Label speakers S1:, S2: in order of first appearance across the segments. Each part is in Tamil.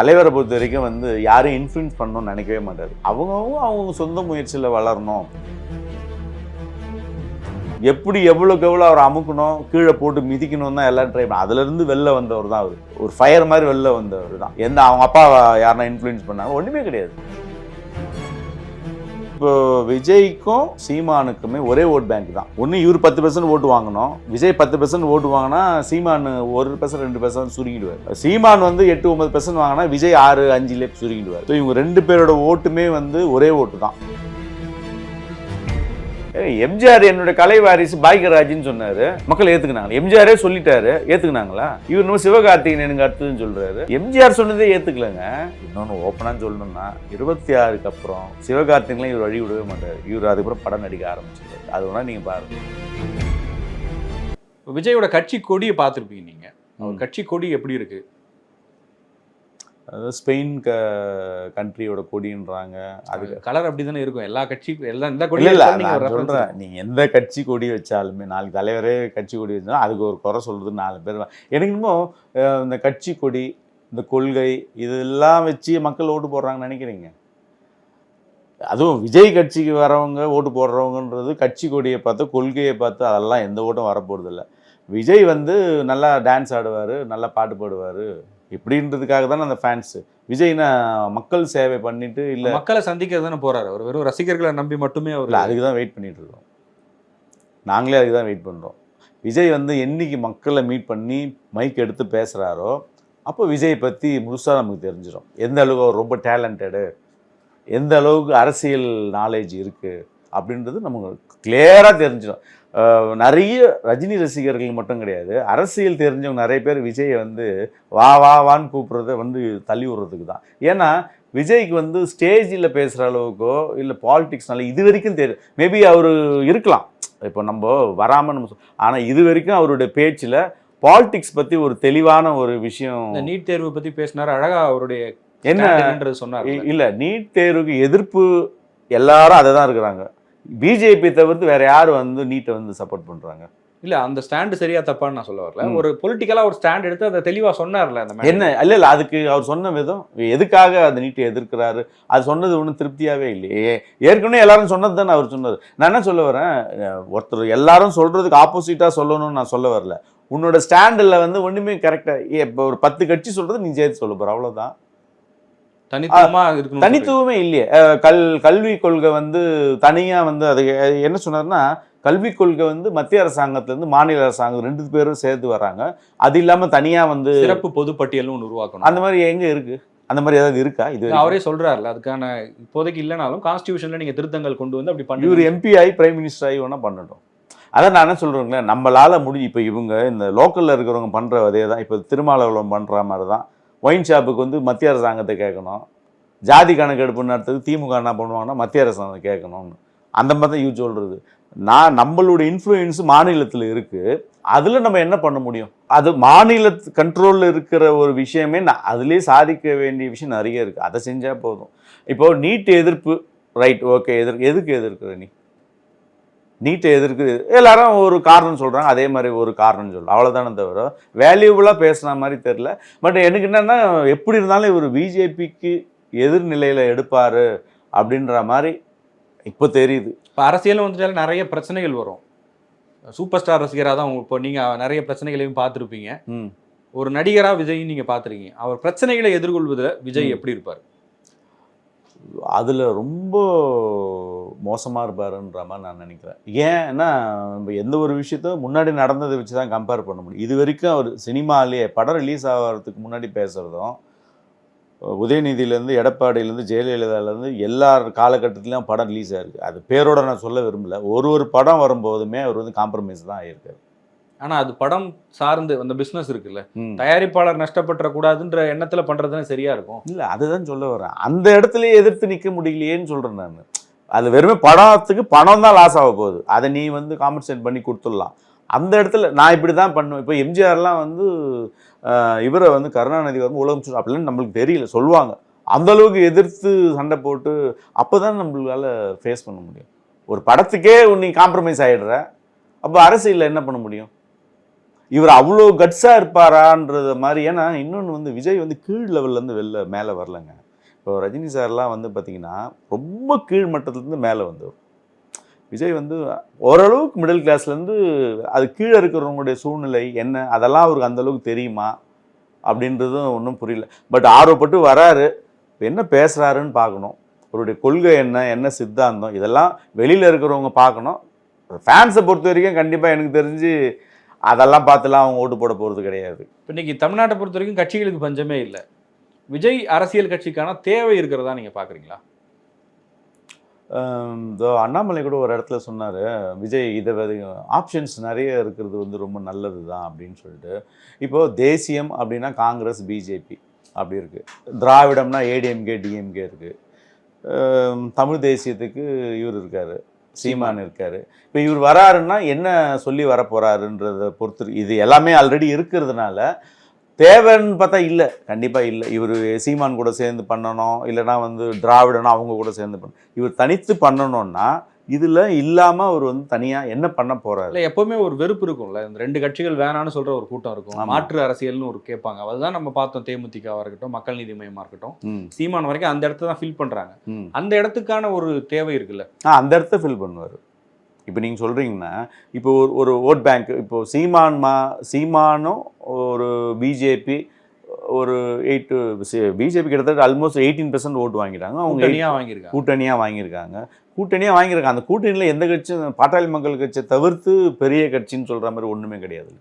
S1: தலைவரை பொறுத்த வரைக்கும் வந்து யாரையும் இன்ஃப்ளூயன்ஸ் பண்ணணும்னு நினைக்கவே மாட்டாரு. அவங்கவும் அவங்க சொந்த முயற்சியில் வளரணும். எப்படி எவ்வளோக்கு எவ்வளோ அவர் அமுக்கணும் கீழே போட்டு மிதிக்கணும் தான் எல்லாம் ட்ரை பண்ண அதுலேருந்து வெளில வந்தவர் தான் அவர். ஒரு ஃபயர் மாதிரி வெளில வந்தவர் தான். எந்த அவங்க அப்பா யாருன்னா இன்ஃப்ளூயன்ஸ் பண்ணாங்க ஒன்றுமே கிடையாது. இப்போ விஜய்க்கும் சீமானுக்குமே ஒரே ஓட் பேங்க் தான். ஒன்று இவர் பத்து பர்சன்ட் ஓட்டு வாங்கணும். விஜய் பத்து பர்சன்ட் ஓட்டு வாங்கினா சீமான் ஒரு பர்சன்ட் ரெண்டு பர்சன்ட் சுருங்கிடுவார். சீமான் வந்து எட்டு ஒன்பது பர்சன்ட் வாங்கினா விஜய் ஆறு அஞ்சுலேயே சுருங்கிடுவார். ஸோ இவங்க ரெண்டு பேரோட ஓட்டுமே வந்து ஒரே ஓட்டு தான். எம்ஜிஆர் என்னோட கலை வாரிசு பாய்கராஜின்னு சொன்னாரு. மக்கள் ஏத்துக்கினாங்க. எம்ஜிஆரே சொல்லிட்டாரு. ஏத்துக்கினாங்களா? இவர் நம்ம சிவகார்த்திகேயன் எனக்கு அடுத்ததுன்னு சொல்றாரு. எம்ஜிஆர் சொன்னதே ஏத்துக்கலங்க. இன்னொன்னு ஓப்பனா சொல்லணும்னா இருபத்தி ஆறுக்கு அப்புறம் சிவகார்த்திகேயன் இவர் வழி விடவே மாட்டாரு. இவர் அதுக்கப்புறம் படம் நடிக்க ஆரம்பிச்சிருக்காரு அது வேணா நீங்க பாருங்க.
S2: விஜயோட கட்சி கொடியை பார்த்துருப்பீங்க நீங்க. கட்சி கொடி எப்படி இருக்கு?
S1: அதாவது ஸ்பெயின் க கண்ட்ரியோட கொடின்றாங்க. அதுக்கு
S2: கலர் அப்படி தானே இருக்கும். எல்லா கட்சி எல்லா இந்த
S1: இல்ல
S2: கொடி
S1: இல்ல நான்
S2: reference
S1: சொல்றேன். நீங்க எந்த கட்சி கொடி வச்சாலுமே நாளைக்கு தலைவரே கட்சி கொடி வச்சாலும் அதுக்கு ஒரு குறை சொல்றது நாலு பேர் எனக்கு இன்னும் இந்த கட்சி கொடி இந்த கொள்கை இதெல்லாம் வச்சு மக்கள் ஓட்டு போடுறாங்கன்னு நினைக்கிறீங்க? அதுவும் விஜய் கட்சிக்கு வரவங்க ஓட்டு போடுறவங்கன்றது கட்சி கொடியை பார்த்து கொள்கையை பார்த்து அதெல்லாம் எந்த ஓட்டும் வரப்போறது இல்ல விஜய் வந்து நல்லா டான்ஸ் ஆடுவார் நல்லா பாட்டு பாடுவார். இப்படின்றதுக்காக தானே அந்த ஃபேன்ஸு விஜய்னா மக்கள் சேவை பண்ணிட்டு இல்லை
S2: மக்களை சந்திக்கிறது தானே போறாரு. அவர் வெறும் ரசிகர்களை நம்பி மட்டுமே அவர்
S1: இல்லை அதுக்கு தான் வெயிட் பண்ணிட்டு இருக்கோம். நாங்களே அதுக்கு தான் வெயிட் பண்ணுறோம் விஜய் வந்து என்னைக்கு மக்களை மீட் பண்ணி மைக் எடுத்து பேசுகிறாரோ அப்போ விஜய் பற்றி முழுசாக நமக்கு தெரிஞ்சிடும் எந்த அளவுக்கு அவர் ரொம்ப டேலண்டடு எந்த அளவுக்கு அரசியல் நாலேஜ் இருக்குது அப்படின்றது நமக்கு கிளியராக தெரிஞ்சிடும் நிறைய ரஜினி ரசிகர்கள் மட்டும் கிடையாது. அரசியல் தெரிஞ்சவங்க நிறைய பேர் விஜயை வந்து வா வா வான்னு கூப்பிட்றத வந்து தள்ளி விடுறதுக்கு தான். ஏன்னா விஜய்க்கு வந்து ஸ்டேஜில் பேசுகிற அளவுக்கோ இல்லை பாலிடிக்ஸ்னால இது வரைக்கும் தெரியும் மேபி அவர் இருக்கலாம். இப்போ நம்ம வராமல் நம்ம ஆனால் இது வரைக்கும் அவருடைய பேச்சில் பாலிடிக்ஸ் பற்றி ஒரு தெளிவான ஒரு விஷயம்
S2: நீட் தேர்வு பத்தி பேசினாரு அழகா அவருடைய
S1: என்ன?
S2: சொன்னார்
S1: இல்ல நீட் தேர்வுக்கு எதிர்ப்பு எல்லாரும் அதை தான் இருக்கிறாங்க. பிஜேபி தவிர்த்து வேற யார் வந்து நீட்டை வந்து சப்போர்ட் பண்றாங்க?
S2: இல்ல அந்த ஸ்டாண்ட் சரியா தப்பான்னு நான் சொல்ல வரல. ஒரு பொலிட்டிக்கலா ஒரு ஸ்டாண்ட் எடுத்து அதை தெளிவா சொன்னார்ல அந்த.
S1: என்ன? இல்ல இல்ல அதுக்கு அவர் சொன்ன விதம் எதுக்காக அந்த நீட்டை எதிர்க்கிறாரு? அது சொன்னது ஒன்றும் திருப்தியாவே இல்லையே. ஏற்கனவே எல்லாரும் சொன்னது தானே அவர் சொன்னது நான் என்ன சொல்ல வரேன்? ஒருத்தர் எல்லாரும் சொல்றதுக்கு ஆப்போசிட்டா சொல்லணும்னு நான் சொல்ல வரல. உன்னோட ஸ்டாண்டில் வந்து ஒண்ணுமே கரெக்டா இப்போ ஒரு பத்து கட்சி சொல்றது நீ சேர்த்து சொல்ல போற அவ்வளவுதான்.
S2: தனித்துவமா இருக்கணும்
S1: தனித்துவமே இல்லையே. கல் கல்வி கொள்கை வந்து தனியா வந்து அது என்ன சொன்னார்னா கல்விக் கொள்கை வந்து மத்திய அரசாங்கத்துல இருந்து மாநில அரசாங்கம் ரெண்டு பேரும் சேர்த்து வராங்க அது இல்லாம தனியா வந்து
S2: சிறப்பு பொதுப்பட்டியல்னு ஒன்று உருவாக்கணும்.
S1: அந்த மாதிரி எங்க இருக்கு? அந்த மாதிரி ஏதாவது இருக்கா இது?
S2: அவரே சொல்றாருல அதுக்கான இப்போதைக்கு இல்லைனாலும் கான்ஸ்டியூஷன்ல நீங்க திருத்தங்கள் கொண்டு வந்து அப்படி
S1: இவர்
S2: பண்ணி
S1: எம்பி ஆகி பிரைம் மினிஸ்டர் ஆகி வேணா பண்ணட்டும். அதான் நான் என்ன சொல்றேங்களேன் நம்மளால முடி இப்போ இவங்க இந்த லோக்கல்ல இருக்கிறவங்க பண்ற அதே தான் இப்போ திருமாவளவன் பண்ற மாதிரி தான் ஒயின் ஷாப்புக்கு வந்து மத்திய அரசாங்கத்தை கேட்கணும். ஜாதி கணக்கெடுப்பு நடத்துறது திமுக என்ன பண்ணுவாங்கன்னா மத்திய அரசாங்கம் கேட்கணும்னு. அந்த மாதிரி தான் யூ சொல்கிறது நான் நம்மளுடைய இன்ஃப்ளூயன்ஸ் மாநிலத்தில் இருக்குது அதில் நம்ம என்ன பண்ண முடியும்? அது மாநில கண்ட்ரோலில் இருக்கிற ஒரு விஷயமே நான் அதுலேயே சாதிக்க வேண்டிய விஷயம் நிறைய இருக்குது அதை செஞ்சால் போதும். இப்போது நீட் எதிர்ப்பு ரைட் ஓகே எதிர்க்கு எதுக்கு எதிர்க்கிற நீ? நீட்டை எதிர்க்கு எல்லாரும் ஒரு காரணம் சொல்கிறாங்க அதே மாதிரி ஒரு காரணம் சொல்கிறாங்க அவ்வளோதானே தவிர வேல்யூபுளாக பேசுன மாதிரி தெரில பட் எனக்கு என்னென்னா எப்படி இருந்தாலும் இவர் பிஜேபிக்கு எதிர்நிலையில் எடுப்பார் அப்படின்ற மாதிரி இப்போ தெரியுது.
S2: இப்போ அரசியல் வந்துட்டாலே நிறைய பிரச்சனைகள் வரும். சூப்பர் ஸ்டார் ரசிகராக தான் இப்போ நீங்க நிறைய பிரச்சனைகளையும் பார்த்துருப்பீங்க. ஒரு நடிகரா விஜய் நீங்க பார்த்துருக்கீங்க. அவர் பிரச்சனைகளை எதிர்கொள்வதில் விஜய். எப்படி இருப்பார்?
S1: அதில் ரொம்ப மோசமாக இருப்பாருன்ற மாதிரி நான் நினைக்கிறேன். ஏன்னா நம்ம எந்த ஒரு விஷயத்தையும் முன்னாடி நடந்ததை வச்சு தான் கம்பேர் பண்ண முடியும். இது வரைக்கும் அவர் சினிமாலேயே படம் ரிலீஸ் ஆகிறதுக்கு முன்னாடி பேசுகிறதும் உதயநிதியிலேருந்து எடப்பாடியிலேருந்து ஜெயலலிதாலேருந்து எல்லா காலகட்டத்திலையும் படம் ரிலீஸ் ஆயிருக்கு. அது பேரோட நான் சொல்ல விரும்பல. ஒரு ஒரு படம் வரும்போதுமே அவர் வந்து காம்ப்ரமைஸ் தான் ஆயிருக்காரு.
S2: ஆனா அது படம் சார்ந்து அந்த பிசினஸ் இருக்குல்ல. தயாரிப்பாளர் நஷ்டப்பட்டுற கூடாதுன்ற எண்ணத்துல பண்றதுன்னு சரியா இருக்கும்.
S1: இல்லை அதுதான் சொல்ல வரேன். அந்த இடத்துலயே எதிர்த்து நிற்க முடியலையேன்னு சொல்கிறேன் நான். அது வெறுமே படத்துக்கு பணம் தான் லாஸ் ஆக போகுது. அதை நீ வந்து காம்பன்சேட் பண்ணி கொடுத்துடலாம். அந்த இடத்துல நான் இப்படி தான் பண்ணுவேன். இப்போ எம்ஜிஆர்லாம் வந்து இவரை வந்து கருணாநிதி வந்து உலகம் சுற்று அப்படின்னு நம்மளுக்கு தெரியல சொல்லுவாங்க. அந்தளவுக்கு எதிர்த்து சண்டை போட்டு அப்போ தான் நம்மளால ஃபேஸ் பண்ண முடியும். ஒரு படத்துக்கே நீ காம்ப்ரமைஸ் ஆகிடுற அப்போ அரசியலில் என்ன பண்ண முடியும்? இவர் அவ்வளோ கட்ஸாக இருப்பாரான்றது மாதிரி. ஏன்னா இன்னொன்று வந்து விஜய் வந்து கீழ் லெவல்லேருந்து வெளில மேலே வரலங்க. இப்போ ரஜினி சார்லாம் வந்து பார்த்திங்கன்னா ரொம்ப கீழ் மட்டத்துலேருந்து மேலே வந்தவர். விஜய் வந்து ஓரளவுக்கு மிடில் கிளாஸ்லேருந்து அது கீழே இருக்கிறவங்களுடைய சூழ்நிலை என்ன அதெல்லாம் அவருக்கு அந்த அளவுக்கு தெரியுமா அப்படின்றதும் ஒன்றும் புரியல. பட் ஆர்வப்பட்டு வராரு. இப்போ என்ன பேசுகிறாருன்னு பார்க்கணும். அவருடைய கொள்கை என்ன என்ன சித்தாந்தம் இதெல்லாம் வெளியில் இருக்கிறவங்க பார்க்கணும். ஃபேன்ஸை பொறுத்த வரைக்கும் கண்டிப்பாக எனக்கு தெரிஞ்சு அதெல்லாம் பார்த்துலாம் அவங்க ஓட்டு போட போகிறது கிடையாது.
S2: இன்றைக்கி தமிழ்நாட்டை பொறுத்த வரைக்கும் கட்சிகளுக்கு பஞ்சமே இல்லை. விஜய் அரசியல் கட்சிக்கான தேவை இருக்கிறதா நீங்க பாக்குறீங்களா?
S1: ஆம், இதோ அண்ணாமலை கூட ஒரு இடத்துல சொன்னார் விஜய் இதை ஆப்ஷன்ஸ் நிறைய இருக்கிறது வந்து ரொம்ப நல்லது தான் அப்படின்னு சொல்லிட்டு. இப்போது தேசியம் அப்படின்னா காங்கிரஸ் பிஜேபி அப்படி இருக்குது திராவிடம்னா ஏடிஎம்கே டிஎம்கே இருக்குது தமிழ் தேசியத்துக்கு இவர் இருக்கார் சீமான் இருக்கார். இப்போ இவர் வராருன்னா என்ன சொல்லி வர போகிறாருன்றதை பொறுத்து இது எல்லாமே ஆல்ரெடி இருக்கிறதுனால தேவைன்னு பார்த்தா இல்லை. கண்டிப்பாக இல்லை. இவர் சீமான் கூட சேர்ந்து பண்ணணும். இல்லைனா வந்து திராவிடனா அவங்க கூட சேர்ந்து பண்ண இவர் தனித்து பண்ணணும்னா இதில் இல்லாமல் அவர் வந்து தனியாக என்ன பண்ண போகிறாரு
S2: இல்ல எப்பவுமே ஒரு வெறுப்பு இருக்கும்ல. இந்த ரெண்டு கட்சிகள் வேணான்னு சொல்ற ஒரு கூட்டம் இருக்கும். மாற்று அரசியல்னு ஒரு கேட்பாங்க. அதுதான் நம்ம பார்த்தோம் தேமுதிகவா இருக்கட்டும் மக்கள் நீதி மையமா இருக்கட்டும். சீமான் வரைக்கும் அந்த இடத்த தான் ஃபில் பண்றாங்க.
S1: ம்.
S2: அந்த இடத்துக்கான ஒரு தேவை இருக்குல்ல.
S1: அந்த இடத்த ஃபில் பண்ணுவார். இப்போ நீங்கள் சொல்கிறீங்கன்னா இப்போ ஒரு ஒரு ஓட் பேங்க் இப்போ சீமான் மா சீமானும் ஒரு பிஜேபி ஒரு எயிட் பிஜேபி கிட்டத்தட்ட ஆல்மோஸ்ட் எயிட்டீன் பெர்சன்ட் ஓட்டு வாங்கிட்டாங்க. அவங்க
S2: தனியா வாங்கியிருக்காங்க.
S1: கூட்டணியாக வாங்கியிருக்காங்க. கூட்டணியாக வாங்கியிருக்காங்க. அந்த கூட்டணியில் எந்த கட்சியும் பாட்டாளி மக்கள் கட்சியை தவிர்த்து பெரிய கட்சின்னு சொல்கிற மாதிரி ஒன்றுமே கிடையாது.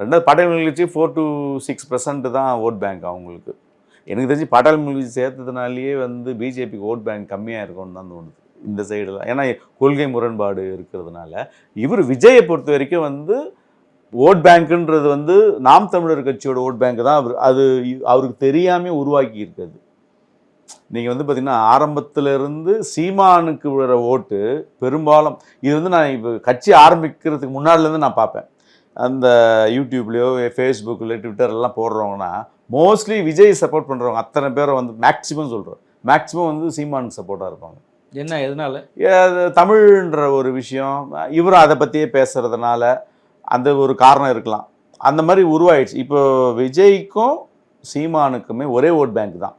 S1: ரெண்டாவது Pattali Makkal Katchi four to six percent தான் ஓட் பேங்க் அவங்களுக்கு. எனக்கு தெரிஞ்சு பாட்டாளி மக்கள் கட்சி சேர்த்ததுனாலேயே வந்து பிஜேபிக்கு ஓட் பேங்க் கம்மியாக இருக்கும்னு தான் தோணுது. இந்த சைடில் ஏன்னா கொள்கை முரண்பாடு இருக்கிறதுனால இவர் விஜயை பொறுத்த வரைக்கும் வந்து ஓட் பேங்க்குன்றது வந்து நாம் தமிழர் கட்சியோட ஓட் பேங்க் தான். அவர் அது அவருக்கு தெரியாமல் உருவாக்கி இருக்கிறது. நீங்கள் வந்து பார்த்தீங்கன்னா ஆரம்பத்திலிருந்து சீமானுக்கு விழுற ஓட்டு பெரும்பாலும் இது வந்து நான் இப்போ கட்சி ஆரம்பிக்கிறதுக்கு முன்னாடிலேருந்து நான் பார்ப்பேன். அந்த யூடியூப்லேயோ ஃபேஸ்புக்கில் ட்விட்டர்லாம் போடுறவங்கன்னா மோஸ்ட்லி விஜய் சப்போர்ட் பண்ணுறவங்க அத்தனை பேரை வந்து மேக்ஸிமம் சொல்கிறோம் மேக்ஸிமம் வந்து சீமானுக்கு சப்போர்ட்டாக இருப்பாங்க.
S2: என்ன எதனால?
S1: அது தமிழ்ன்ற ஒரு விஷயம். இவரும் அதை பற்றியே பேசுகிறதுனால அந்த ஒரு காரணம் இருக்கலாம். அந்த மாதிரி உருவாயிடுச்சு. இப்போ விஜய்க்கும் சீமானுக்குமே ஒரே ஓட் பேங்க் தான்.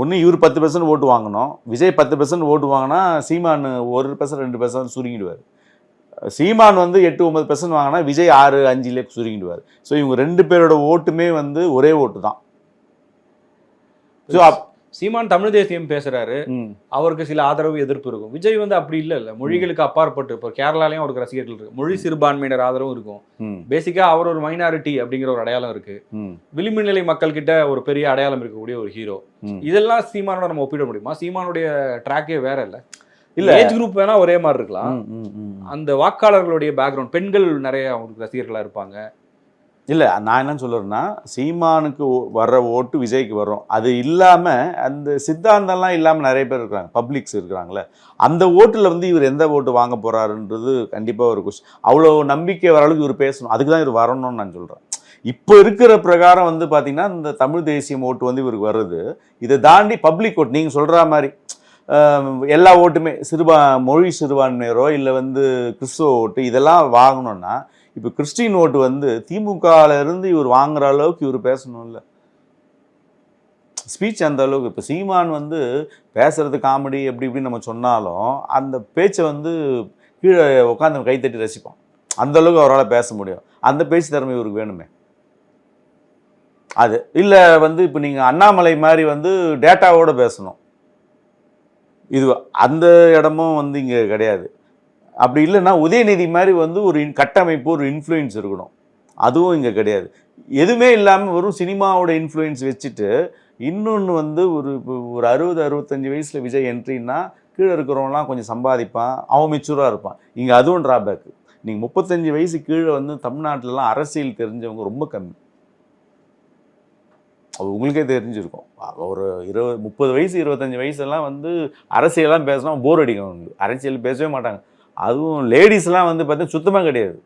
S1: ஒன்று இவர் பத்து பர்சன்ட் ஓட்டு வாங்கணும். விஜய் பத்து பர்சன்ட் ஓட்டு வாங்கினா சீமான் ஒரு பர்சன்ட் ரெண்டு பர்சன்ட் சுருங்கிடுவார். சீமான் வந்து எட்டு ஒன்பது பர்சன்ட் வாங்கினா விஜய் ஆறு அஞ்சுல சுருங்கிடுவார். ஸோ இவங்க ரெண்டு பேரோட ஓட்டுமே வந்து ஒரே ஓட்டு தான். ஸோ அப்
S2: சீமான் தமிழ் தேசியம் பேசுறாரு. அவருக்கு சில ஆதரவு எதிர்ப்பு இருக்கும். விஜய் வந்து அப்படி இல்ல இல்ல. மொழிகளுக்கு அப்பாற்பட்டு இப்போ கேரளாலயும் அவருக்கு ரசிகர்கள் இருக்கு. மொழி சிறுபான்மையினர் ஆதரவும் இருக்கும். பேசிக்கா அவர் ஒரு மைனாரிட்டி அப்படிங்கிற ஒரு அடையாளம் இருக்கு. விளிம்பு நிலை மக்கள் கிட்ட ஒரு பெரிய அடையாளம் இருக்கக்கூடிய ஒரு ஹீரோ இதெல்லாம் சீமானோட நம்ம ஒப்பிட முடியுமா? சீமானுடைய ட்ராக்கே வேற இல்ல.
S1: இல்ல.
S2: ஏஜ் குரூப் வேணா ஒரே மாதிரி இருக்கலாம். அந்த வாக்காளர்களுடைய பேக்ரவுண்ட் பெண்கள் நிறைய அவங்களுக்கு ரசிகர்களா இருப்பாங்க.
S1: இல்லை நான் என்ன சொல்லுறேன்னா சீமானுக்கு வர்ற ஓட்டு விஜய்க்கு வரும் அது இல்லாமல் அந்த சித்தாந்தம்லாம் இல்லாமல் நிறைய பேர் இருக்கிறாங்க. பப்ளிக்ஸ் இருக்கிறாங்களே அந்த ஓட்டில் வந்து இவர் எந்த ஓட்டு வாங்க போகிறாருன்றது கண்டிப்பாக ஒரு கொஸ்டின் அவ்வளோ நம்பிக்கை வர அளவுக்கு இவர் பேசணும். அதுக்கு தான் இவர் வரணும்னு நான் சொல்கிறேன் இப்போ இருக்கிற பிரகாரம் வந்து பார்த்தீங்கன்னா இந்த தமிழ் தேசியம் ஓட்டு வந்து இவருக்கு வருது. இதை தாண்டி பப்ளிக் ஓட் நீங்கள் சொல்கிற மாதிரி எல்லா ஓட்டுமே சிறுபா மொழி சிறுபான்மையரோ இல்லை வந்து கிறிஸ்துவ ஓட்டு இதெல்லாம் வாங்கணுன்னா இப்போ கிறிஸ்டின் ஓட்டு வந்து திமுகல இவர் வாங்குற அளவுக்கு இவர் பேசணும்ல. ஸ்பீச் அந்த அளவுக்கு இப்போ சீமான் வந்து பேசுறது காமெடி எப்படி இப்படின்னு நம்ம சொன்னாலும் அந்த பேச்சை வந்து கீழே உட்காந்து கைத்தட்டி ரசிப்போம். அந்த அளவுக்கு அவரால் பேச முடியும். அந்த பேச்சு திறமை இவருக்கு வேணுமே. அது இல்லை வந்து இப்போ நீங்கள் அண்ணாமலை மாதிரி வந்து டேட்டாவோட பேசணும். இது அந்த இடமும் வந்து இங்கே கிடையாது. அப்படி இல்லைன்னா உதயநிதி மாதிரி வந்து ஒரு இன்- கட்டமைப்பு ஒரு இன்ஃப்ளூயன்ஸ் இருக்கணும். அதுவும் இங்கே கிடையாது. எதுவுமே இல்லாமல் வெறும் சினிமாவோட இன்ஃப்ளூயன்ஸ் வச்சுட்டு இன்னொன்று வந்து ஒரு இப்போ ஒரு அறுபது அறுபத்தஞ்சு வயசில் விஜய் என்ட்ரின்னா கீழே இருக்கிறவங்களாம் கொஞ்சம் சம்பாதிப்பான் அவன் மெச்சூராக இருப்பான். இங்கே அதுவும் ட்ராபேக்கு நீங்கள் முப்பத்தஞ்சு வயசு கீழே வந்து தமிழ்நாட்டிலலாம் அரசியல் தெரிஞ்சவங்க ரொம்ப கம்மி. அது உங்களுக்கே தெரிஞ்சிருக்கும். ஒரு இருபது முப்பது வயசு இருபத்தஞ்சு வயசுலாம் வந்து அரசியலாம் பேசினா போர் அடிக்கும். அரசியல் பேசவே மாட்டாங்க. அதுவும் லேடிஸ்லாம் வந்து பார்த்தீங்கன்னா சுத்தமாக கிடையாது.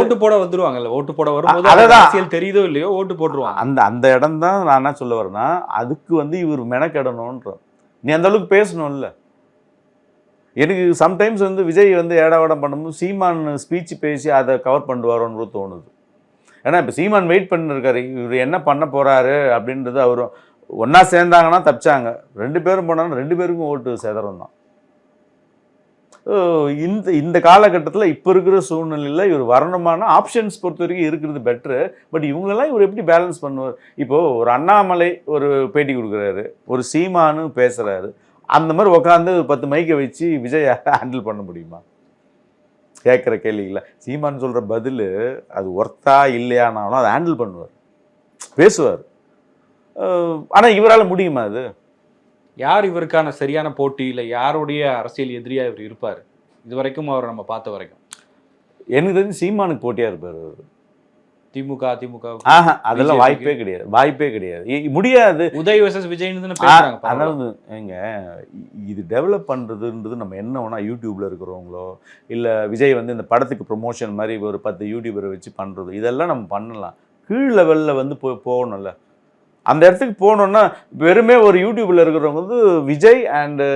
S2: ஓட்டு போட வந்துருவாங்கல்ல ஓட்டு போட வரும்போது அரசியல் தெரியுதோ இல்லையோ ஓட்டு போட்டுருவாங்க.
S1: அந்த அந்த இடம் தான் நான் என்ன சொல்ல வரேன்னா அதுக்கு வந்து இவர் மெனக்கெடணுன்ற நீ அந்த அளவுக்கு பேசணும்ல. எனக்கு சம்டைம்ஸ் வந்து விஜய் வந்து ஏடாவடம் பண்ணும்போது சீமான் ஸ்பீச் பேசி அதை கவர் பண்ணுவாரோன்னு தோணுது. ஏன்னா இப்போ சீமான் வெயிட் பண்ணிருக்காரு. இவர் என்ன பண்ண போறாரு அப்படின்றது அவர் ஒன்றா சேர்ந்தாங்கன்னா தப்பிச்சாங்க. ரெண்டு பேரும் போனாலும் ரெண்டு பேருக்கும் ஓட்டு சேதரம் தான் இந்த இந்த காலகட்டத்தில் இப்போ இருக்கிற சூழ்நிலையில் இவர் வரணுமான ஆப்ஷன்ஸ் பொறுத்த வரைக்கும் இருக்கிறது பெட்ரு பட் இவங்களெல்லாம் இவர் எப்படி பேலன்ஸ் பண்ணுவார்? இப்போது ஒரு அண்ணாமலை ஒரு பேட்டி கொடுக்குறாரு ஒரு சீமானு பேசுகிறாரு அந்த மாதிரி உட்காந்து பத்து மைக்கை வச்சு விஜய் ஹேண்டில் பண்ண முடியுமா? கேட்குற கேள்விகளை சீமான் சொல்கிற பதில் அது ஒர்த்தா இல்லையானாலும் அதை ஹேண்டில் பண்ணுவார். பேசுவார். ஆனால் இவரால் முடியுமா அது?
S2: யார் இவருக்கான சரியான போட்டி இல்லை? யாருடைய அரசியல் எதிரியா இவர் இருப்பார்? இது வரைக்கும் அவரை நம்ம பார்த்த வரைக்கும்.
S1: எனக்கு தெரிஞ்சு சீமானுக்கு போட்டியாக இருப்பார் அவர்.
S2: திமுக அதிமுக
S1: ஆஹா அதெல்லாம் வாய்ப்பே கிடையாது. வாய்ப்பே கிடையாது. முடியாது.
S2: உதய் வர்சஸ் விஜய்னு.
S1: அதாவது ஏங்க இது டெவலப் பண்ணுறதுன்றது நம்ம என்ன வேணா யூடியூப்ல இருக்கிறவங்களோ இல்லை விஜய் வந்து இந்த படத்துக்கு ப்ரொமோஷன் மாதிரி ஒரு பத்து யூடியூபரை வச்சு பண்ணுறது இதெல்லாம் நம்ம பண்ணலாம். கீழ் லெவலில் வந்து போ போகணும்ல. அந்த இடத்துக்கு போனோன்னா வெறுமே ஒரு யூடியூப்ல இருக்கிறவங்க வந்து விஜய் அண்டு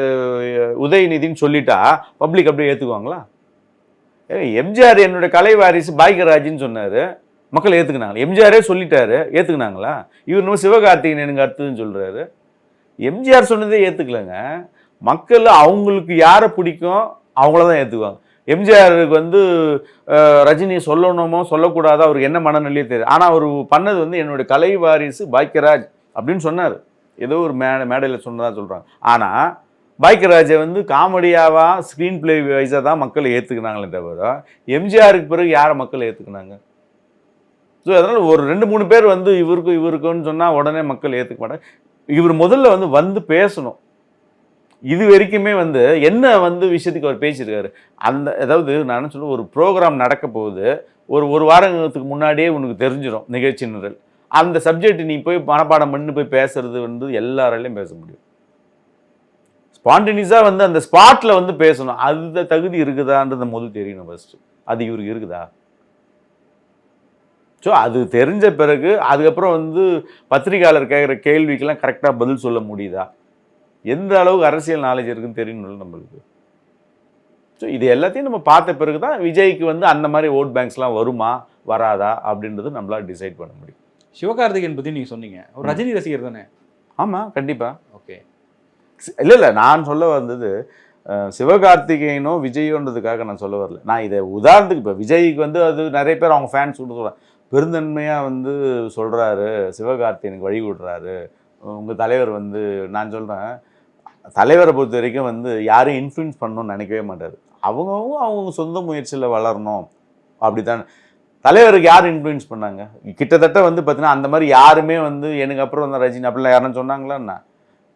S1: உதயநிதின்னு சொல்லிட்டா பப்ளிக் அப்படியே ஏற்றுக்குவாங்களா எம்ஜிஆர் என்னுடைய கலை வாரிசு பாய்கராஜின்னு சொன்னார். மக்கள் ஏற்றுக்கினாங்க எம்ஜிஆரே சொல்லிட்டாரு. ஏற்றுக்கினாங்களா இவர் நம்ம சிவகார்த்திகேயன் எனக்கு அடுத்ததுன்னு சொல்கிறாரு எம்ஜிஆர் சொன்னதே ஏற்றுக்கலங்க மக்கள் அவங்களுக்கு யாரை பிடிக்கும்? அவங்கள தான் ஏற்றுக்குவாங்க எம்ஜிஆருக்கு வந்து ரஜினி சொல்லணுமோ சொல்லக்கூடாதோ அவருக்கு என்ன மனநிலையே தெரியும் ஆனால் அவர் பண்ணது வந்து என்னுடைய கலை வாரிசு பாக்கியராஜ் அப்படின்னு சொன்னார். ஏதோ ஒரு மே மேடையில் சொன்னதாக சொல்கிறாங்க ஆனால் பாக்கியராஜை வந்து காமெடியாவா ஸ்க்ரீன் பிளே வைஸாக தான் மக்கள் ஏற்றுக்கினாங்களே தவிர எம்ஜிஆருக்கு பிறகு யாரை மக்கள் ஏற்றுக்கினாங்க ஸோ அதனால் ஒரு ரெண்டு மூணு பேர் வந்து இவருக்கும் இவருக்குன்னு சொன்னால் உடனே மக்கள் ஏற்றுக்க மாட்டாங்க. இவர் முதல்ல வந்து வந்து பேசணும். இது வரைக்குமே வந்து என்ன வந்து விஷயத்துக்கு அவர் பேசியிருக்காரு? அந்த அதாவது நான் சொல்ல ஒரு ப்ரோக்ராம் நடக்க போகுது. ஒரு ஒரு வாரத்துக்கு முன்னாடியே உனக்கு தெரிஞ்சிடும் நிகழ்ச்சி நிரல் அந்த சப்ஜெக்ட் நீ போய் மனப்பாடம் பண்ணி போய் பேசுறது வந்து எல்லாராலையும் பேச முடியும். ஸ்பான்டினியஸாக வந்து அந்த ஸ்பாட்டில் வந்து பேசணும். அந்த தகுதி இருக்குதான்றது முதல் தெரியணும் ஃபஸ்ட்டு அது இவருக்கு இருக்குதா? ஸோ அது தெரிஞ்ச பிறகு அதுக்கப்புறம் வந்து பத்திரிகையாளர் கேட்குற கேள்விக்கெல்லாம் கரெக்டாக பதில் சொல்ல முடியுதா? எந்த அளவுக்கு அரசியல் நாலேஜ் இருக்குன்னு தெரியணும்ல நம்மளுக்கு. ஸோ இது எல்லாத்தையும் நம்ம பார்த்த பிறகு தான் விஜய்க்கு வந்து அந்த மாதிரி ஓட் பேங்க்ஸ்லாம் வருமா வராதா அப்படின்றது நம்மளால டிசைட் பண்ண முடியும்.
S2: சிவகார்த்திகேயன் பத்தி நீங்க சொன்னீங்க. ஒரு ரஜினி ரசிகர் தானே?
S1: ஆமாம் கண்டிப்பாக
S2: ஓகே.
S1: இல்லை இல்லை நான் சொல்ல வந்தது சிவகார்த்திகேயனோ விஜயோன்றதுக்காக நான் சொல்ல வரல. நான் இதை உதாரணத்துக்கு இப்போ விஜய்க்கு வந்து அது நிறைய பேர் அவங்க ஃபேன்ஸ் சொல்கிறாங்க பெருந்தன்மையாக வந்து சொல்கிறாரு சிவகார்த்திகேயனுக்கு வழி விடுறாரு உங்கள் தலைவர் வந்து நான் சொல்கிறேன் தலைவரை பொறுத்த வரைக்கும் வந்து யாரும் இன்ஃப்ளூயன்ஸ் பண்ணணும்னு நினைக்கவே மாட்டார். அவங்கவுங்க அவங்க சொந்த முயற்சியில் வளரணும். அப்படித்தான். தலைவருக்கு யார் இன்ஃப்ளூயன்ஸ் பண்ணாங்க? கிட்டத்தட்ட வந்து பார்த்தீங்கன்னா அந்த மாதிரி யாருமே வந்து எனக்கு அப்புறம் வந்து ரஜினி அப்படிலாம் யாரும் சொன்னாங்களான்னா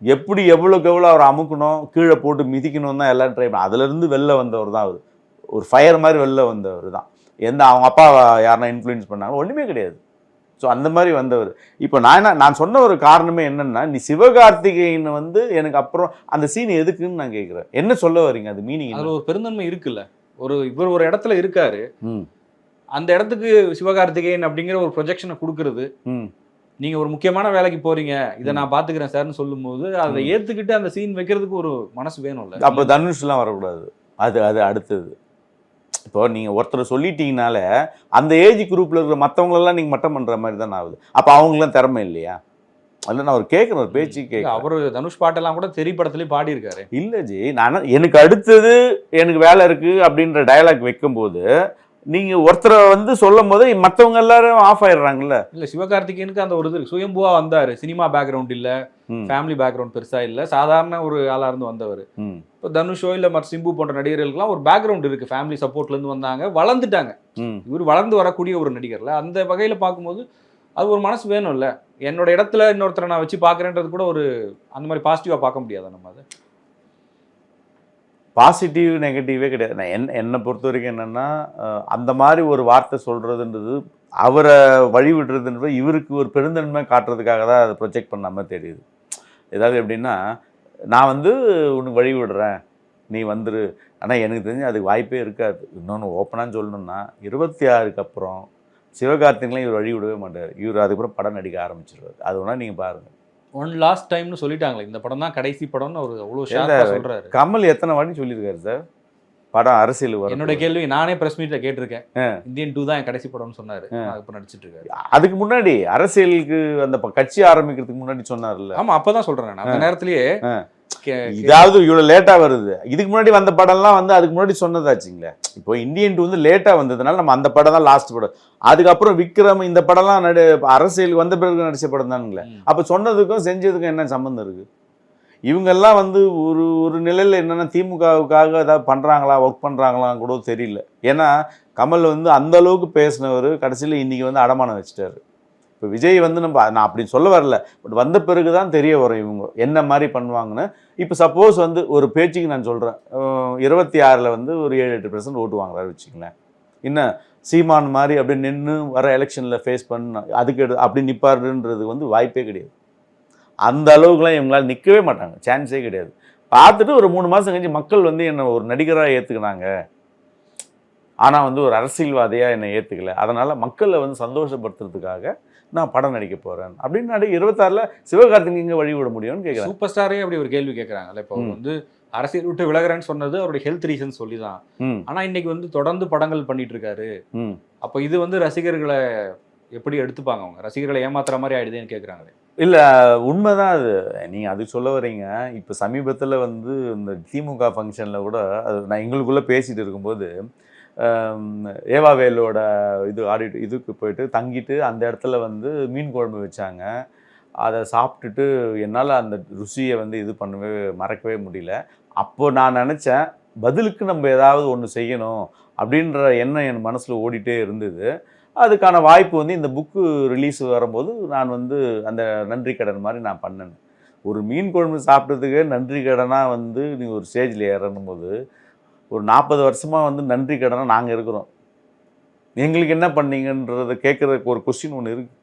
S1: எப்படி எவ்வளோக்கு எவ்வளோ அவர் அமுக்கணும் கீழே போட்டு மிதிக்கணும் தான் எல்லாம் ட்ரை பண்ண அதுலேருந்து வெளில வந்தவர் தான் அவர். ஒரு ஃபயர் மாதிரி வெளில வந்தவர் தான். எந்த அவங்க அப்பா யாருன்னா இன்ஃப்ளூயன்ஸ் பண்ணாங்க ஒன்றுமே கிடையாது. ஸோ அந்த மாதிரி வந்தவர். இப்போ நான் என்ன நான் சொன்ன ஒரு காரணமே என்னன்னா நீ சிவகார்த்திகேயன் வந்து எனக்கு அப்புறம் அந்த சீன் எதுக்குன்னு நான் கேட்குறேன் என்ன சொல்ல வரீங்க அது மீனிங்
S2: அதுல ஒரு பெருந்தன்மை இருக்குல்ல. ஒரு இவர் ஒரு இடத்துல இருக்காரு. அந்த இடத்துக்கு சிவகார்த்திகேயன் அப்படிங்கிற ஒரு ப்ரொஜெக்ஷனை கொடுக்கறது. நீங்க ஒரு முக்கியமான வேலைக்கு போறீங்க. இதை நான் பாத்துக்கிறேன் சார்னு சொல்லும்போது அதை. ஏத்துக்கிட்டு அந்த சீன் வைக்கிறதுக்கு ஒரு மனசு வேணும்ல.
S1: அப்போ தனுஷ்லாம் வரக்கூடாது. அது அது அடுத்தது. இப்போ நீங்கள் ஒருத்தர் சொல்லிட்டீங்கனால அந்த ஏஜ் குரூப்பில் இருக்கிற மற்றவங்களெல்லாம் நீங்கள் மட்டம் பண்ணுற மாதிரி தான் ஆகுது. அப்போ அவங்களாம் திறமை இல்லையா? அதில் நான் ஒரு கேட்குறேன் ஒரு பேச்சு கேட்குறேன்.
S2: அவரு தனுஷ் பாட்டெல்லாம் கூட தெரி படத்துலயும் பாடி இருக்காரு
S1: இல்லை ஜி நான் எனக்கு அடுத்தது எனக்கு வேலை இருக்குது அப்படின்ற டயலாக் வைக்கும்போது நீங்கள் ஒருத்தரை வந்து சொல்லும் போது மற்றவங்க எல்லாரும் ஆஃப் ஆயிடுறாங்கல்ல?
S2: இல்ல சிவகார்த்திகேயனுக்கு அந்த ஒரு இது. சுயம்புவா வந்தாரு. சினிமா பேக்ரவுண்ட் இல்ல ஃபேமிலி பேக்ரவுண்ட் பெருசா இல்ல. சாதாரண ஒரு ஆளா இருந்து வந்தவர். இப்போ தனுஷோ இல்ல மற்ற சிம்பு போன்ற நடிகர்களுக்குலாம் ஒரு பேக்ரவுண்ட் இருக்கு. ஃபேமிலி சப்போர்ட்ல இருந்து வந்தாங்க. வளர்ந்துட்டாங்க. இவர் வளர்ந்து வரக்கூடிய ஒரு நடிகர்ல. அந்த வகையில பார்க்கும்போது அது ஒரு மனசு வேணும்ல. என்னோட இடத்துல இன்னொருத்தரை நான் வச்சு பார்க்கறேன்றது கூட ஒரு அந்த மாதிரி பாசிட்டிவா பார்க்க முடியாதா நம்ம அதை?
S1: பாசிட்டிவ் நெகட்டிவே கிடையாது. நான் என் என்னை பொறுத்த வரைக்கும் என்னென்னா அந்த மாதிரி ஒரு வார்த்தை சொல்கிறதுன்றது அவரை வழி விடுறதுன்றது இவருக்கு ஒரு பெருந்தன்மை காட்டுறதுக்காக தான் அதை ப்ரொஜெக்ட் பண்ண மாதிரி தெரியுது ஏதாவது எப்படின்னா நான் வந்து உனக்கு வழி விடுறேன் நீ வந்துரு. ஆனால் எனக்கு தெரிஞ்சு அதுக்கு வாய்ப்பே இருக்காது. இன்னொன்று ஓப்பனாக சொல்லணும்னா இருபத்தி ஆறுக்கு அப்புறம் சிவகார்த்திகெலாம் இவர் வழி விடவே மாட்டார். இவர் அதுக்கப்புறம் படம் நடிக்க ஆரம்பிச்சிருவார். அது வேணால் நீங்கள் பாருங்கள்
S2: ஒன் லாஸ்ட் டைம்னு சொல்லிட்டாங்களே. இந்த படம் தான் கடைசி படம்னு அவர் அவ்வளோ சொல்றாரு.
S1: கமல் எத்தனை வாட்டி சொல்லியிருக்காரு சார்? படம் அரசியல் வர
S2: என்னோட கேள்வி நானே பிரஸ் மீட்ல கேட்டிருக்கேன். இந்தியன் டூ தான் என் கடைசி படம்னு சொன்னாரு. இப்ப நடிச்சிட்டு இருக்காரு
S1: அதுக்கு முன்னாடி அரசியலுக்கு அந்த கட்சி ஆரம்பிக்கிறதுக்கு முன்னாடி சொன்னார்ல.
S2: ஆமா அப்பதான் சொல்றேன் அந்த நேரத்திலேயே
S1: இதாவது இவ்வளவு லேட்டா வருது. இதுக்கு முன்னாடி வந்த படம்லாம் வந்து அதுக்கு முன்னாடி சொன்னதாச்சுங்களே. இப்போ இந்தியன் டூ வந்து லேட்டா வந்ததுனால நம்ம அந்த படம் தான் லாஸ்ட் படம். அதுக்கப்புறம் விக்ரம் இந்த படம்லாம் நடு அரசியலுக்கு வந்த பிறகு நடிச்ச படம் தானுங்களே. அப்ப சொன்னதுக்கும் செஞ்சதுக்கும் என்ன சம்மந்தம் இருக்கு? இவங்கெல்லாம் வந்து ஒரு ஒரு நிலையில் என்னென்னா திமுகவுக்காக ஏதாவது பண்ணுறாங்களா ஒர்க் பண்ணுறாங்களான்னு கூட தெரியல. ஏன்னா கமல் வந்து அந்த அளவுக்கு பேசினவர் கடைசியில் இன்றைக்கி வந்து அடமானம் வச்சுட்டாரு. இப்போ விஜய் வந்து நம்ம நான் அப்படி சொல்ல வரல. பட் வந்த பிறகு தான் தெரிய வரும் இவங்க என்ன மாதிரி பண்ணுவாங்கன்னு. இப்போ சப்போஸ் வந்து ஒரு பேச்சுக்கு நான் சொல்கிறேன் இருபத்தி ஆறில் வந்து ஒரு ஏழு எட்டு பர்சன்ட் ஓட்டு வாங்குறாரு வச்சுங்களேன் என்ன சீமான் மாதிரி அப்படி நின்று வர எலெக்ஷனில் ஃபேஸ் பண்ண அதுக்கு எடு- அப்படி நிற்பாருன்றது வந்து வாய்ப்பே கிடையாது. அந்த அளவுக்குலாம் இவங்களால நிற்கவே மாட்டாங்க. சான்ஸே கிடையாது. பார்த்துட்டு ஒரு மூணு மாதம் கழிச்சு மக்கள் வந்து என்னை ஒரு நடிகராக ஏற்றுக்கினாங்க ஆனால் வந்து ஒரு அரசியல்வாதியாக என்னை ஏற்றுக்கல அதனால் மக்களை வந்து சந்தோஷப்படுத்துறதுக்காக நான் படம் நடிக்க போகிறேன் அப்படின்னு நடி இருபத்தாறில் சிவகார்த்திகேயன் இங்கே வழி விட முடியும்னு கேட்குறேன்
S2: சூப்பர் ஸ்டாரே அப்படி ஒரு கேள்வி கேட்கறாங்கல்ல இப்போ. வந்து அரசியல் விட்டு விலகுறேன்னு சொன்னது அவருடைய ஹெல்த் ரீசன் சொல்லி தான்
S1: ம்.
S2: ஆனா இன்னைக்கு வந்து தொடர்ந்து படங்கள் பண்ணிட்டு இருக்காரு. அப்போ இது வந்து ரசிகர்களை எப்படி எடுத்துப்பாங்க அவங்க? ரசிகர்களை ஏமாத்துற மாதிரி ஆயிடுதுன்னு கேட்குறாங்களே
S1: இல்லை உண்மைதான் அது. நீங்கள் அது சொல்ல வரீங்க இப்போ சமீபத்தில் வந்து இந்த திமுக ஃபங்க்ஷனில் கூட அது நான் எங்களுக்குள்ளே பேசிகிட்டு இருக்கும்போது ஏவா வேலோட இது ஆடிட்டு இதுக்கு போயிட்டு தங்கிட்டு அந்த இடத்துல வந்து மீன் குழம்பு வச்சாங்க. அதை சாப்பிட்டுட்டு என்னால் அந்த ருசியை வந்து இது பண்ணவே மறக்கவே முடியல. அப்போ நான் நினச்சேன் பதிலுக்கு நம்ம ஏதாவது ஒன்று செய்யணும் அப்படின்ற எண்ணம் என் மனசில் ஓடிட்டே இருந்தது. அதுக்கான வாய்ப்பு வந்து இந்த புக்கு ரிலீஸ் வரும்போது நான் வந்து அந்த நன்றி கடன் மாதிரி நான் பண்ணேன். ஒரு மீன் குழம்பு சாப்பிட்டதுக்கு நன்றி கடனாக வந்து நீங்கள் ஒரு ஸ்டேஜில் ஏறணும் போது ஒரு நாற்பது வருஷமாக வந்து நன்றி கடனாக நாங்கள் இருக்கிறோம். எங்களுக்கு என்ன பண்ணீங்கன்றத கேட்குறதுக்கு ஒரு கொஸ்டின் ஒன்று இருக்குது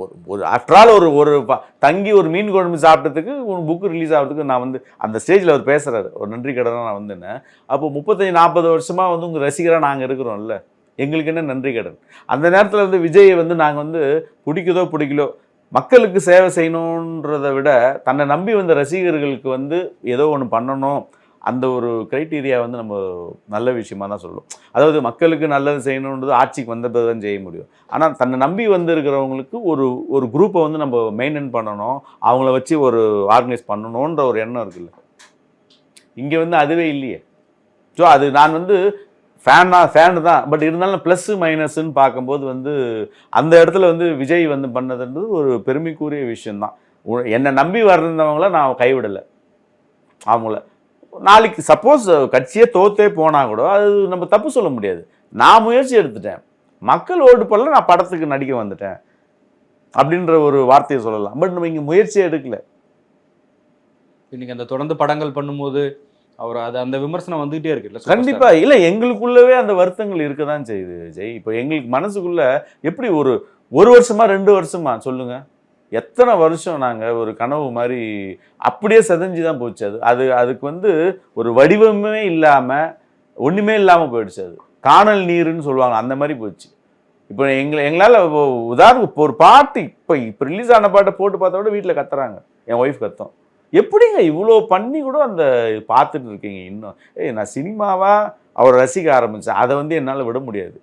S1: ஒரு ஒரு ஆஃப்டர் ஆல் ஒரு ஒரு தங்கி ஒரு மீன் குழம்பு சாப்பிட்டதுக்கு ஒரு புக்கு ரிலீஸ் ஆகிறதுக்கு நான் வந்து அந்த ஸ்டேஜில் அவர் பேசுகிறாரு ஒரு நன்றி கடனாக நான் வந்தேன் அப்போ முப்பத்தஞ்சு நாற்பது வருஷமாக வந்து உங்கள் ரசிகராக நாங்கள் இருக்கிறோம்ல. எங்களுக்கு என்ன நன்றி கடன்? அந்த நேரத்தில் வந்து விஜயை வந்து நாங்கள் வந்து பிடிக்குதோ பிடிக்கலோ மக்களுக்கு சேவை செய்யணுன்றதை விட தன்னை நம்பி வந்த ரசிகர்களுக்கு வந்து ஏதோ ஒன்று பண்ணணும் அந்த ஒரு க்ரைட்டீரியா வந்து நம்ம நல்ல விஷயமா தான் சொல்லுவோம் அதாவது மக்களுக்கு நல்லது செய்யணுன்றது ஆட்சிக்கு வந்தபோது தான் செய்ய முடியும். ஆனால் தன்னை நம்பி வந்திருக்கிறவங்களுக்கு ஒரு ஒரு குரூப்பை வந்து நம்ம மெயின்டைன் பண்ணணும் அவங்கள வச்சு ஒரு ஆர்கனைஸ் பண்ணணுன்ற ஒரு எண்ணம் இருக்குல்ல. இங்கே வந்து அதுவே இல்லையே. ஸோ அது நான் வந்து ஃபேனா ஃபேனு தான். பட் இருந்தாலும் ப்ளஸ்ஸு மைனஸ்ன்னு பார்க்கும்போது வந்து அந்த இடத்துல வந்து விஜய் வந்து பண்ணதுன்றது ஒரு பெருமைக்குரிய விஷயந்தான் உ- என்னை நம்பி வர்றவங்கள நான் கைவிடலை. அவங்கள. நாளைக்கு சப்போஸ் கட்சியே தோத்தே போனால் கூட அது நம்ம தப்பு சொல்ல முடியாது. நான் முயற்சி எடுத்துட்டேன். மக்கள் ஓட்டு போடல நான் படத்துக்கு நடிக்க வந்துட்டேன். அப்படின்ற ஒரு வார்த்தையை சொல்லலாம். பட் நம்ம இங்கே முயற்சியே எடுக்கல.
S2: இன்னைக்கு அந்த தொடர்ந்து படங்கள் பண்ணும்போது அவர் அது அந்த விமர்சனம் வந்துகிட்டே இருக்குல்ல கண்டிப்பாக
S1: இல்லை இல்ல எங்களுக்குள்ளவே அந்த வருத்தங்கள் இருக்க தான் செய்யுது ஜெய் இப்போ எங்களுக்கு மனசுக்குள்ள எப்படி ஒரு ஒரு வருஷமா ரெண்டு வருஷமா? சொல்லுங்க. எத்தனை வருஷம் நாங்கள் ஒரு கனவு மாதிரி அப்படியே செதஞ்சு தான் போச்சு அது. அது அதுக்கு வந்து ஒரு வடிவமே இல்லாமல் ஒன்றுமே இல்லாமல் போயிடுச்சு அது. காணல் நீருன்னு சொல்லுவாங்க அந்த மாதிரி போச்சு. இப்போ எங்களை எங்களால் உதாரணம் இப்போ ஒரு பாட்டு இப்போ இப்போ ரிலீஸ் ஆன பாட்டை போட்டு பார்த்தா கூட வீட்டில் கத்துறாங்க. என் ஒய்ஃப் கத்தும். எப்படிங்க இவ்வளோ பண்ணி கூட அந்த பார்த்துட்டு இருக்கீங்க? இன்னும் ஏய் நான் சினிமாவாக அவரை ரசிக்க ஆரம்பித்தேன் அதை வந்து என்னால் விட முடியாது.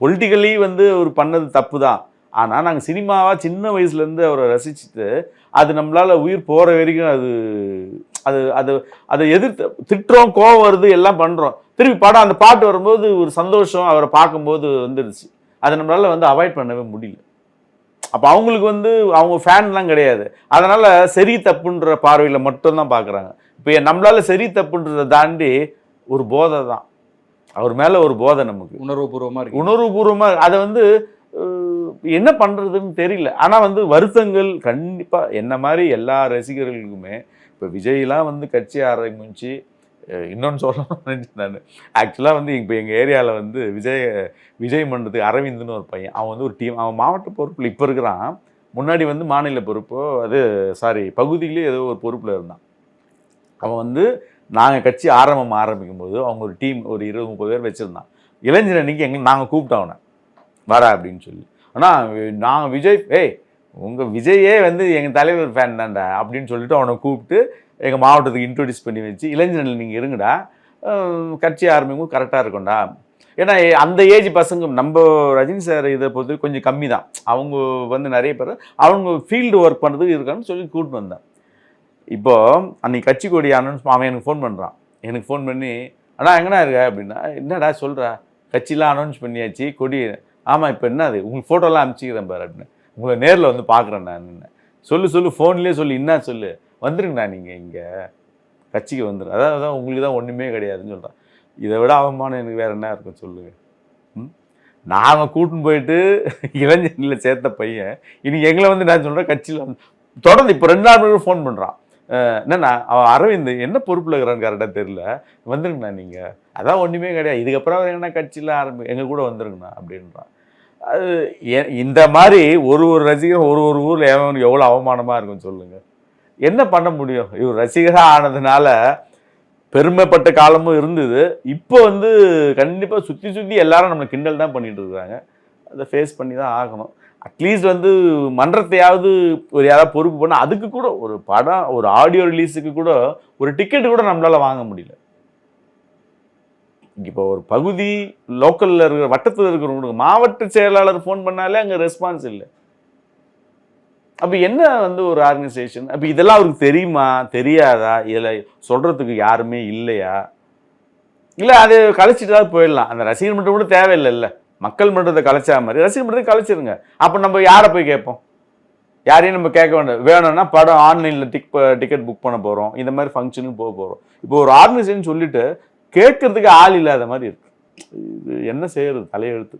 S1: பொலிட்டிக்கலி வந்து அவர் பண்ணது தப்பு தான் ஆனால் நாங்கள் சினிமாவாக சின்ன வயசுலேருந்து அவரை ரசிச்சுட்டு அது நம்மளால் உயிர் போகிற வரைக்கும் அது அது அது அதை எதிர்த்து திட்டுறோம் கோவம் வருது எல்லாம் பண்ணுறோம் திருப்பி படம் அந்த பாட்டு வரும்போது ஒரு சந்தோஷம் அவரை பார்க்கும்போது வந்துடுச்சு. அதை நம்மளால் வந்து அவாய்ட் பண்ணவே முடியல. அப்போ அவங்களுக்கு வந்து அவங்க ஃபேன்லாம் கிடையாது. அதனால் சரி தப்புன்ற பார்வையில் மட்டும்தான் பார்க்குறாங்க இப்போ நம்மளால சரி தப்புன்றதை தாண்டி ஒரு போதை தான். அவர் மேலே ஒரு போதை நமக்கு.
S2: உணர்வுபூர்வமா இருக்கு.
S1: உணர்வுபூர்வமாக அதை வந்து என்ன பண்ணுறதுன்னு தெரியல. ஆனால் வந்து வருத்தங்கள் கண்டிப்பாக என்ன மாதிரி எல்லா ரசிகர்களுக்குமே இப்போ விஜய்லாம் வந்து கட்சி ஆரம்பிச்சு இன்னொன்று சொல்லணும்னு நினைச்சேன் நான். ஆக்சுவலாக வந்து இப்போ எங்கள் ஏரியாவில் வந்து விஜய் விஜய் மன்றத்துக்கு அரவிந்த்னு ஒரு பையன் அவன் வந்து ஒரு டீம் அவன் மாவட்ட பொறுப்பில் இப்போ இருக்கிறான். முன்னாடி வந்து மாநில பொறுப்போ அது சாரி பகுதியிலே ஏதோ ஒரு பொறுப்பில் இருந்தான். அவன் வந்து நாங்கள் கட்சி ஆரம்பம் ஆரம்பிக்கும் போது அவங்க ஒரு டீம் ஒரு இருபது முப்பது பேர் வச்சுருந்தான். இளைஞர் அன்னைக்கு எங்களை நாங்கள் கூப்பிட்டோம் அவனை. வர அப்படின்னு சொல்லி. ஆனால் நாங்கள் விஜய் ஏய் உங்கள் விஜயே வந்து எங்கள் தலைவர் ஃபேன் தான்டா அப்படின்னு சொல்லிட்டு அவனை கூப்பிட்டு எங்கள் மாவட்டத்துக்கு இன்ட்ரொடியூஸ் பண்ணி வச்சு இளைஞர்கள் நீங்கள் இருங்கடா. கட்சி ஆரம்பிக்கும் கரெக்டாக இருக்கும்டா. ஏன்னா அந்த ஏஜ் பசங்க நம்ம ரஜினி சார் இதை பொறுத்து கொஞ்சம் கம்மி தான் அவங்க வந்து நிறைய பேர் அவங்க ஃபீல்டு ஒர்க் பண்ணுறதுக்கு இருக்கான்னு சொல்லி கூப்பிட்டு வந்தேன். இப்போ அன்னைக்கு கட்சி கொடி அனௌன்ஸ் அவன் எனக்கு ஃபோன் பண்ணுறான் எனக்கு ஃபோன் பண்ணி அண்ணா எங்கண்ணா இருக்க? அப்படின்னா என்னடா சொல்கிறா கட்சிலாம் அனௌன்ஸ் பண்ணியாச்சு கொடி ஆமாம் இப்போ என்ன அது? உங்களுக்கு ஃபோட்டோலாம் அனுப்பிச்சிக்கிறேன் பாரு அப்படின்னு. உங்களை நேரில் வந்து பார்க்குறேன் நான் சொல்லு சொல்லு ஃபோன்லேயே சொல்லு. என்ன சொல்லு? வந்துருங்கண்ணா நீங்கள் இங்கே. கட்சிக்கு வந்துடும் அதாவது அதான் உங்களுக்கு தான் ஒன்றுமே கிடையாதுன்னு சொல்கிறேன் இதை விட அவமானம் எனக்கு வேறு என்ன இருக்கும் சொல்லுங்க ம்? நாங்கள் கூட்டின்னு போயிட்டு இளைஞர்களில் சேர்த்த பையன் இன்னைக்கு எங்களை வந்து நான் சொல்கிறேன் கட்சியில் வந்து. தொடர்ந்து இப்போ ரெண்டு நாள் ஃபோன் பண்ணுறான் என்னண்ணா அவன் அரவிந்த் என்ன பொறுப்பில் இருக்கிறான்னு கரெக்டாக தெரியல. வந்துருங்கண்ணா நீங்கள் அதான் ஒன்றுமே கிடையாது. இதுக்கப்புறம் அவர் என்ன கட்சியில் ஆரம்பி எங்கள் கூட வந்துருங்கண்ணா அப்படின்றான். அது எ- இந்த மாதிரி ஒரு ஒரு ரசிகர் ஒரு ஒரு ஊரில் எவனுக்கு எவ்வளோ அவமானமாக இருக்கும் சொல்லுங்கள் என்ன பண்ண முடியும்? இவர் ரசிகராக ஆனதுனால பெருமைப்பட்ட காலமும் இருந்தது. இப்போ வந்து கண்டிப்பாக சுற்றி சுற்றி எல்லாரும் நம்மளை கிண்டல் தான் பண்ணிட்டு இருக்காங்க. அதை ஃபேஸ் பண்ணி தான் ஆகணும். அட்லீஸ்ட் வந்து மன்றத்தையாவது ஒரு யாராவது பொறுப்பு பண்ணால் அதுக்கு கூட ஒரு படம் ஒரு ஆடியோ ரிலீஸுக்கு கூட ஒரு டிக்கெட்டு கூட நம்மளால் வாங்க முடியல. இப்போ ஒரு பகுதி லோக்கலில் இருக்கிற வட்டத்தில் இருக்கிறவங்களுக்கு மாவட்ட செயலாளர் ஃபோன் பண்ணாலே அங்கே ரெஸ்பான்ஸ் இல்லை. அப்போ என்ன வந்து ஒரு ஆர்கனைசேஷன் அப்போ இதெல்லாம் அவருக்கு தெரியுமா? தெரியாதா? இதில் சொல்கிறதுக்கு யாருமே இல்லையா? இல்லை அது கலைச்சிட்டு போயிடலாம். அந்த ரசிகர் மன்றம் கூட தேவையில்லைல்ல. மக்கள் மன்றத்தை கலைச்சா மாதிரி. ரசிகர் மன்றத்தை கலைச்சிருங்க. அப்போ நம்ம யாரை போய் கேட்போம்? யாரையும் நம்ம கேட்க வேண்டாம். வேணும்னா படம் ஆன்லைனில் டிக் டிக்கெட் புக் பண்ண போகிறோம் இந்த மாதிரி ஃபங்க்ஷனுக்கு போக போகிறோம் இப்போ ஒரு ஆர்கனைசேஷன் சொல்லிட்டு கேட்கறதுக்கு ஆள் இல்லாத மாதிரி இருக்கு. இது என்ன செய்யறது? தலையெழுத்து.